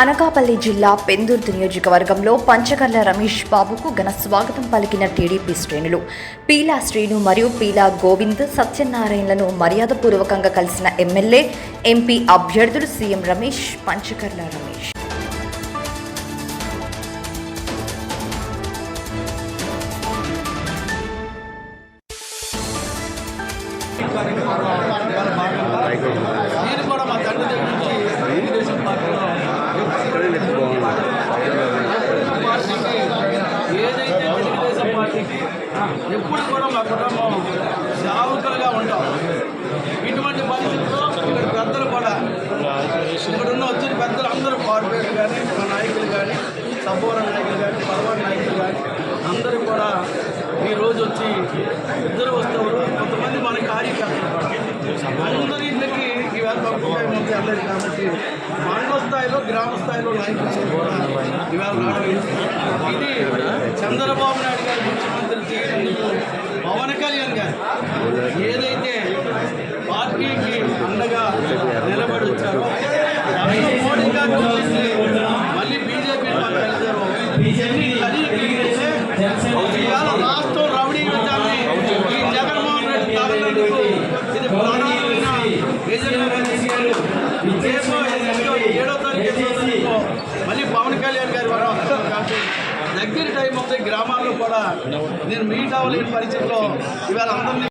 అనకాపల్లి జిల్లా పెందుర్తి నియోజకవర్గంలో పంచకర్ల రమేష్ బాబుకు ఘన స్వాగతం పలికిన టీడీపీ శ్రేణులు. పీలా శ్రీను మరియు పీలా గోవింద్ సత్యనారాయణలను మర్యాదపూర్వకంగా కలిసిన ఎమ్మెల్యే ఎంపీ అభ్యర్థులు సీఎం రమేష్ పంచకర్ల రమేష్. నేను కూడా మా తండ్రి దగ్గర నుంచి తెలుగుదేశం పార్టీలో తెలుగుదేశం పార్టీకి ఏదైతే తెలుగుదేశం పార్టీకి ఎప్పుడు కూడా మా కుటుంబం సేవకులుగా ఉంటాం. ఇటువంటి పరిస్థితుల్లో ఇక్కడ పెద్దలు కూడా ఇక్కడ ఉన్న వచ్చిన పెద్దలు అందరూ కార్పొరేట్ కానీ మా నాయకులు కానీ సపోర నాయకులు కానీ పర్వాడ నాయకులు కానీ అందరూ కూడా ఈరోజు వచ్చి ఇద్దరు వస్తారు కొంతమంది మన కార్యకర్తలు అందరింటికి ఈవేళ ఇవాళ ముందు వెళ్ళలేదు కాబట్టి మండల స్థాయిలో గ్రామ స్థాయిలో నాయకులు కూడా ఈవేళ ఇది చంద్రబాబు నాయుడు గారు ముఖ్యమంత్రి చేయడానికి పవన్ కళ్యాణ్ గారు ఏదైతే పార్టీకి అండగా నిలబడి దగ్గర టైం అవుతాయి గ్రామాల్లో కూడా నేను మీట్ అవ్వలేని పరిస్థితిలో ఇవాళ అందరినీ